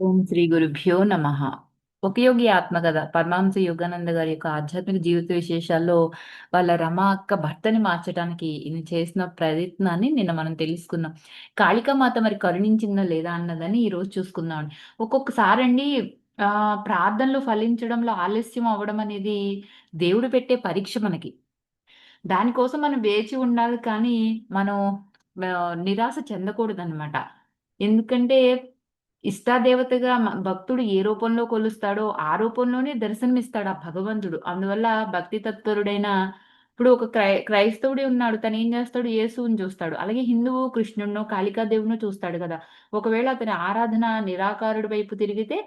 ఓం శ్రీ గురుభ్యో నమ. ఆత్మ కథ పరమాంస యోగానంద గారి యొక్క ఆధ్యాత్మిక జీవిత విశేషాల్లో వాళ్ళ రమ అక్క భర్తని మార్చడానికి ఈయన చేసిన ప్రయత్నాన్ని నిన్న మనం తెలుసుకున్నాం. కాళికామాత మరి కరుణించిందా లేదా అన్నదని ఈ రోజు చూసుకుందాం ఒక్కొక్కసారి అండి ఆ ప్రార్థనలు ఫలించడంలో ఆలస్యం అవ్వడం అనేది దేవుడు పెట్టే పరీక్ష మనకి. దానికోసం మనం వేచి ఉండాలి కానీ మనం నిరాశ చెందకూడదు అనమాట ఎందుకంటే ఇష్టాదేవతగా భక్తుడు ఏ రూపంలో కొలుస్తాడో ఆ రూపంలోనే దర్శనమిస్తాడు ఆ భగవంతుడు. అందువల్ల భక్తి తత్పరుడైన ఇప్పుడు ఒక క్రై క్రైస్తవుడే ఉన్నాడు. తను ఏం చేస్తాడు? యేసుని చూస్తాడు. అలాగే హిందువు కృష్ణుడినో కాళికాదేవునో చూస్తాడు కదా. ఒకవేళ అతని ఆరాధన నిరాకారుడి వైపు తిరిగితే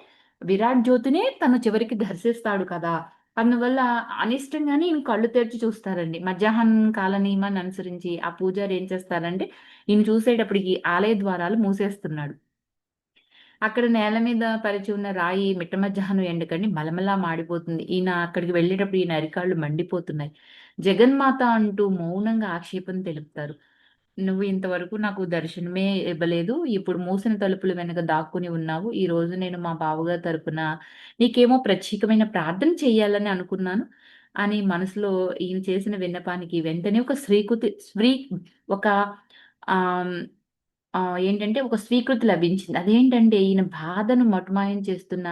విరాట్ జ్యోతినే తను చివరికి దర్శిస్తాడు కదా. అందువల్ల అనిష్టంగానే ఈయన కళ్ళు తెరిచి చూస్తారండి. మధ్యాహ్నం కాల నియమాన్ని అనుసరించి ఆ పూజారి ఏం చేస్తారంటే ఈయన చూసేటప్పటికి ఆలయ ద్వారాలు మూసేస్తున్నాడు. అక్కడ నేల మీద పరిచి ఉన్న రాయి మిట్ట మధ్యాహ్నం ఎండకండి మలమలా మాడిపోతుంది. ఈయన అక్కడికి వెళ్ళేటప్పుడు ఈయన అరికాళ్ళు మండిపోతున్నాయి. జగన్మాత అంటూ మౌనంగా ఆక్షేపం తెలుపుతారు. నువ్వు ఇంతవరకు నాకు దర్శనమే ఇవ్వలేదు. ఇప్పుడు మూసిన తలుపులు వెనుక దాక్కుని ఉన్నావు. ఈ రోజు నేను మా బావగారి తరపున నీకేమో ప్రత్యేకమైన ప్రార్థన చేయాలని అనుకున్నాను అని మనసులో ఈయన చేసిన విన్నపానికి వెంటనే ఒక స్వీకృతి స్వీ ఒక ఆ ఏంటంటే ఒక స్వీకృతి లభించింది. అదేంటంటే ఈయన బాధను మటుమాయం చేస్తున్న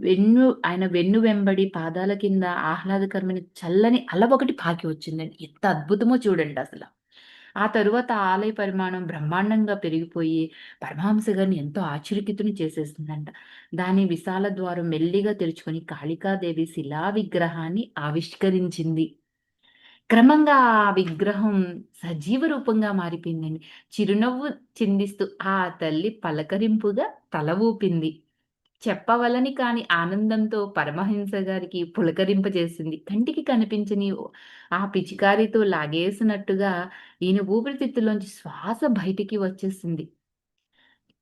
వెన్ను ఆయన వెన్ను వెంబడి పాదాల కింద ఆహ్లాదకరమైన చల్లని అల ఒకటి పాకి వచ్చిందండి. ఎంత అద్భుతమో చూడండి అసలు. ఆ తరువాత ఆలయ పరిమాణం బ్రహ్మాండంగా పెరిగిపోయి పరమహంస గారిని ఎంతో ఆశ్చర్యకితుని చేసేసిందంట. దాని విశాల ద్వారం మెల్లిగా తెరుచుకొని కాళికాదేవి శిలా విగ్రహాన్ని ఆవిష్కరించింది. క్రమంగా ఆ విగ్రహం సజీవ రూపంగా మారిపోయిందండి. చిరునవ్వు చిందిస్తూ ఆ తల్లి పలకరింపుగా తల ఊపింది. చెప్పవలని కాని ఆనందంతో పరమహింస గారికి పులకరింపజేసింది. కంటికి కనిపించని ఆ పిచికారితో లాగేసినట్టుగా ఈయన ఊపిరితిత్తులోంచి శ్వాస బయటికి వచ్చేసింది.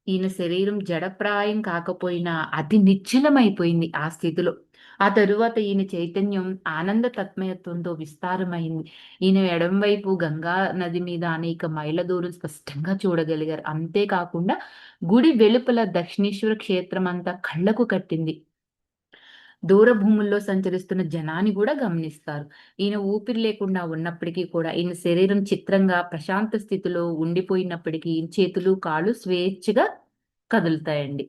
ఈయన శరీరం జడప్రాయం కాకపోయినా అతి నిశ్చలమైపోయింది ఆ స్థితిలో. ఆ తరువాత ఈయన చైతన్యం ఆనంద తత్మయత్వంతో విస్తారమైంది. ఈయన ఎడంవైపు గంగా నది మీద అనేక మైళ్ళ దూరం స్పష్టంగా చూడగలిగారు. అంతేకాకుండా గుడి వెలుపల దక్షిణేశ్వర క్షేత్రం అంతా కళ్ళకు కట్టింది. దూర భూముల్లో సంచరిస్తున్న జనాన్ని కూడా గమనిస్తారు. ఈయన ఊపిరి లేకుండా ఉన్నప్పటికీ కూడా ఈయన శరీరం చిత్రంగా ప్రశాంత స్థితిలో ఉండిపోయినప్పటికీ చేతులు కాళ్ళు స్వేచ్ఛగా కదులుతాయండి.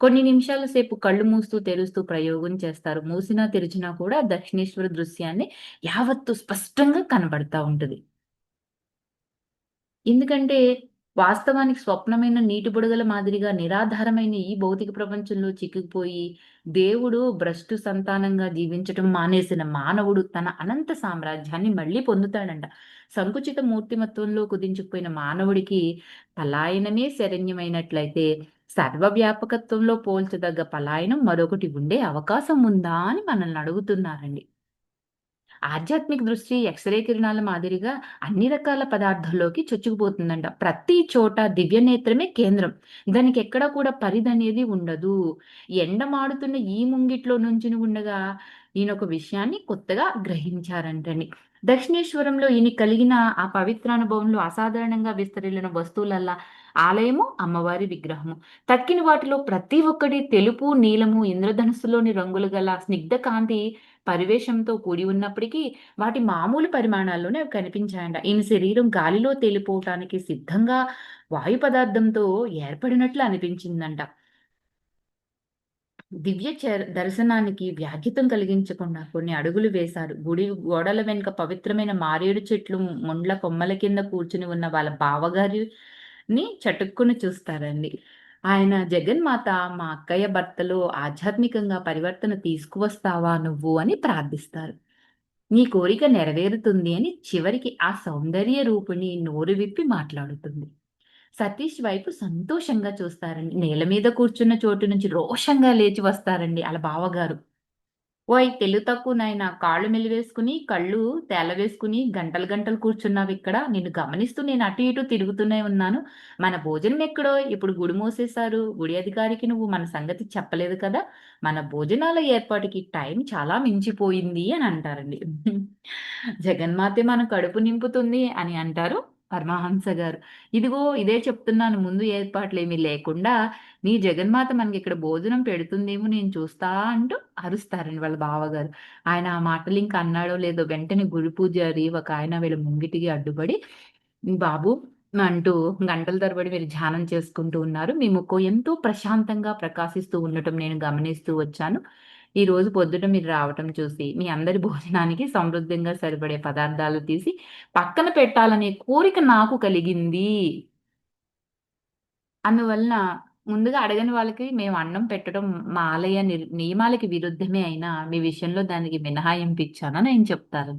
కొన్ని నిమిషాల సేపు కళ్ళు మూస్తూ తెరుస్తూ ప్రయోగం చేస్తారు. మూసినా తెరిచినా కూడా దక్షిణేశ్వర దృశ్యాన్ని యావత్తు స్పష్టంగా కనబడతా ఉంటుంది. ఎందుకంటే వాస్తవానికి స్వప్నమైన నీటి బుడగల మాదిరిగా నిరాధారమైన ఈ భౌతిక ప్రపంచంలో చిక్కుకుపోయి దేవుడు భ్రష్టు సంతానంగా జీవించటం మానేసిన మానవుడు తన అనంత సామ్రాజ్యాన్ని మళ్ళీ పొందుతాడంట. సంకుచిత మూర్తిమత్వంలో కుదించుకుపోయిన మానవుడికి పలాయనమే శరణ్యమైనట్లయితే సర్వవ్యాపకత్వంలో పోల్చదగ్గ పలాయనం మరొకటి ఉండే అవకాశం ఉందా అని మనల్ని అడుగుతున్నారండి. ఆధ్యాత్మిక దృష్టి ఎక్స్రే కిరణాల మాదిరిగా అన్ని రకాల పదార్థాల్లోకి చొచ్చుకుపోతుందంట. ప్రతి చోట దివ్య నేత్రమే కేంద్రం. దానికి ఎక్కడ కూడా పరిధి అనేది ఉండదు. ఎండమాడుతున్న ఈ ముంగిట్లో నుంచి ఉండగా ఈయన ఒక విషయాన్ని కొత్తగా గ్రహించారంటండి దక్షిణేశ్వరంలో ఈయన కలిగిన ఆ పవిత్ర అనుభవంలో అసాధారణంగా విస్తరిల్లిన వస్తువులల్లా ఆలయము అమ్మవారి విగ్రహము. తక్కిన వాటిలో ప్రతి ఒక్కటి తెలుపు నీలము ఇంద్రధనుస్సులోని రంగులు గల స్నిగ్ధ కాంతి పరివేశంతో కూడి ఉన్నప్పటికీ వాటి మామూలు పరిమాణాల్లోనే అవి కనిపించాయంట. ఈయన శరీరం గాలిలో తేలిపోవటానికి సిద్ధంగా వాయు పదార్థంతో ఏర్పడినట్లు అనిపించిందంట. దివ్య దర్శనానికి వ్యాఘ్యతం కలిగించకుండా కొన్ని అడుగులు వేశారు. గుడి గోడల వెనుక పవిత్రమైన మారేడు చెట్లు ముండ్ల కొమ్మల కింద కూర్చుని ఉన్న వాళ్ళ బావగారిని చటుక్కుని చూస్తారండి. ఆయన జగన్మాత మా అక్కయ్య భర్తలో ఆధ్యాత్మికంగా పరివర్తన తీసుకువస్తావా నువ్వు అని ప్రార్థిస్తారు. నీ కోరిక నెరవేరుతుంది అని చివరికి ఆ సౌందర్య రూపిణి నోరు విప్పి మాట్లాడుతుంది. సతీష్ వైపు సంతోషంగా చూస్తారండి. నేల మీద కూర్చున్న చోటు నుంచి రోషంగా లేచి వస్తారండి అలా బావగారు. ఓయ్ తెలు తక్కువ నాయన. కాళ్ళు మెలివేసుకుని కళ్ళు తేలవేసుకుని గంటలు గంటలు కూర్చున్నావు ఇక్కడ. నిన్ను గమనిస్తూ నేను అటు ఇటు తిరుగుతూనే ఉన్నాను. మన భోజనం ఎక్కడో? ఇప్పుడు గుడి మూసేశారు. గుడి అధికారికి నువ్వు మన సంగతి చెప్పలేదు కదా? మన భోజనాల ఏర్పాటుకి టైం చాలా మించిపోయింది అని అంటారండి. జగన్మాతే మన కడుపు నింపుతుంది అని అంటారు. పరమహంస గారు. ఇదిగో ఇదే చెప్తున్నాను ముందు ఏర్పాట్లేమీ లేకుండా, నీ జగన్మాత మనకి ఇక్కడ భోజనం పెడుతుందేమో నేను చూస్తా అంటూ అరుస్తారండి వాళ్ళ బావగారు. ఆయన ఆ మాటలు ఇంకా అన్నాడో లేదో వెంటనే గురు పూజారి ఒక ఆయన వీళ్ళ ముంగిటికి అడ్డుపడి, "బాబు" అంటూ గంటల తరబడి మీరు ధ్యానం చేసుకుంటూ ఉన్నారు. మీ ముఖం ఎంతో ప్రశాంతంగా ప్రకాశిస్తూ ఉండటం నేను గమనిస్తూ వచ్చాను. ఈరోజు పొద్దుట మీరు రావటం చూసి, మీ అందరి భోజనానికి సమృద్ధంగా సరిపడే పదార్థాలు తీసి పక్కన పెట్టాలనే కోరిక నాకు కలిగింది. అందువలన ముందుగా అడగని వాళ్ళకి మేము అన్నం పెట్టడం మా ఆలయ నిర్ నియమాలకి విరుద్ధమే అయినా, మీ విషయంలో దానికి మినహాయింపు ఇచ్చానని ఆయన చెప్తారు.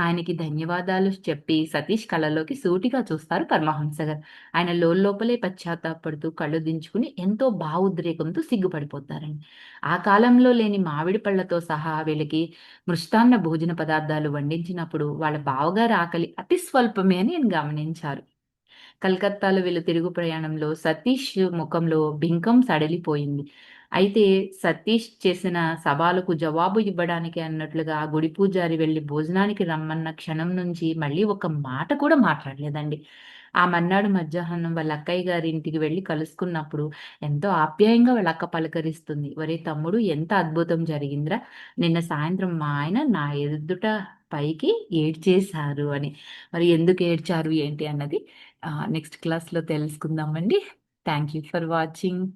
ఆయనకి ధన్యవాదాలు చెప్పి సతీష్ కళ్ళలోకి సూటిగా చూస్తారు పరమహంస గారు. ఆయన లోపలే పశ్చాత్తాపడుతూ కళ్ళు దించుకుని ఎంతో భావోద్రేకంతో సిగ్గుపడిపోతారండి. ఆ కాలంలో లేని మామిడి పళ్ళతో సహా వీళ్ళకి మృష్టాన్న భోజన పదార్థాలు వండించినప్పుడు వాళ్ళ బావగారు ఆకలి అతి స్వల్పమే అని నేను గమనించారు. కలకత్తాలో వీళ్ళు తిరుగు ప్రయాణంలో సతీష్ ముఖంలో బింకం సడలిపోయింది. అయితే సతీష్ చేసిన సవాలుకు జవాబు ఇవ్వడానికి అన్నట్లుగా గుడి పూజారి వెళ్ళి భోజనానికి రమ్మన్న క్షణం నుంచి మళ్ళీ ఒక మాట కూడా మాట్లాడలేదండి. ఆ మన్నాడు మధ్యాహ్నం వాళ్ళ అక్కయ్య గారి ఇంటికి వెళ్ళి కలుసుకున్నప్పుడు ఎంతో ఆప్యాయంగా వాళ్ళ అక్క పలకరిస్తుంది. ఒరే తమ్ముడు ఎంత అద్భుతం జరిగిందిరా! నిన్న సాయంత్రం మా ఆయన నా ఎదుట పైకి ఏడ్చేశారు" అని. మరి ఎందుకు ఏడ్చారు ఏంటి అన్నది నెక్స్ట్ క్లాస్‌లో తెలుసుకుందామండి. Thank you for watching.